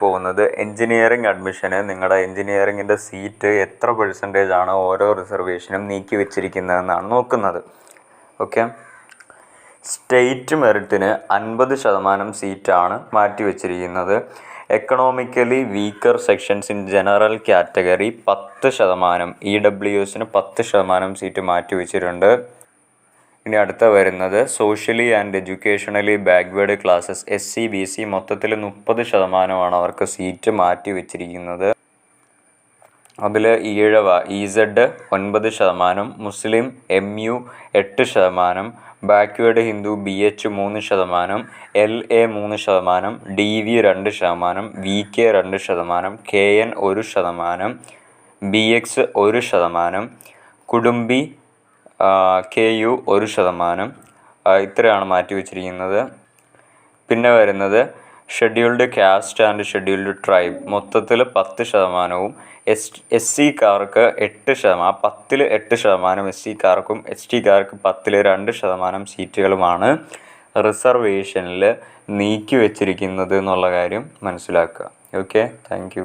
പോകുന്നത് എൻജിനീയറിംഗ് അഡ്മിഷന്. നിങ്ങളുടെ എൻജിനീയറിങ്ങിന്റെ സീറ്റ് എത്ര പെർസെന്റേജ് ആണ് ഓരോ റിസർവേഷനും നീക്കി വെച്ചിരിക്കുന്നതെന്നാണ് നോക്കുന്നത്. ഓക്കെ. സ്റ്റേറ്റ് മെറിറ്റിന് അൻപത് ശതമാനം സീറ്റാണ് മാറ്റി വെച്ചിരിക്കുന്നത്. Economically weaker sections in general category പത്ത് ശതമാനം. ഇ ഡബ്ല്യു എസിന് പത്ത് ശതമാനം സീറ്റ് മാറ്റി വെച്ചിട്ടുണ്ട്. ഇനി അടുത്ത വരുന്നത് socially and educationally backward classes S C B C മൊത്തത്തിൽ മുപ്പത് ശതമാനമാണ് അവർക്ക് സീറ്റ് മാറ്റി വെച്ചിരിക്കുന്നത്. അതിൽ ഈഴവ ഇസഡ് ഒൻപത് ശതമാനം മുസ്ലിം എം യു എട്ട് ശതമാനം ബാക്ക്വേർഡ് ഹിന്ദു ബി എച്ച് മൂന്ന് ശതമാനം എൽ എ മൂന്ന് ശതമാനം ഡി വി രണ്ട് ശതമാനം വി കെ രണ്ട് ശതമാനം കെ എൻ ഒരു ശതമാനം ബി എക്സ് ഒരു ശതമാനം കുടുംബി കെ യു ഒരു ശതമാനം. ഇത്രയാണ് മാറ്റി വെച്ചിരിക്കുന്നത്. പിന്നെ വരുന്നത് scheduled caste and scheduled tribe മൊത്തത്തിൽ പത്ത് ശതമാനവും എസ് എസ് സിക്കാർക്ക് എട്ട് ശതമാനം പത്തിൽ എട്ട് ശതമാനം എസ് സിക്കാർക്കും എസ് ടിക്കാർക്ക് പത്തിൽ രണ്ട് ശതമാനം സീറ്റുകളുമാണ് റിസർവേഷനിൽ നീക്കി വെച്ചിരിക്കുന്നത് എന്നുള്ള കാര്യം മനസ്സിലാക്കുക. Okay thank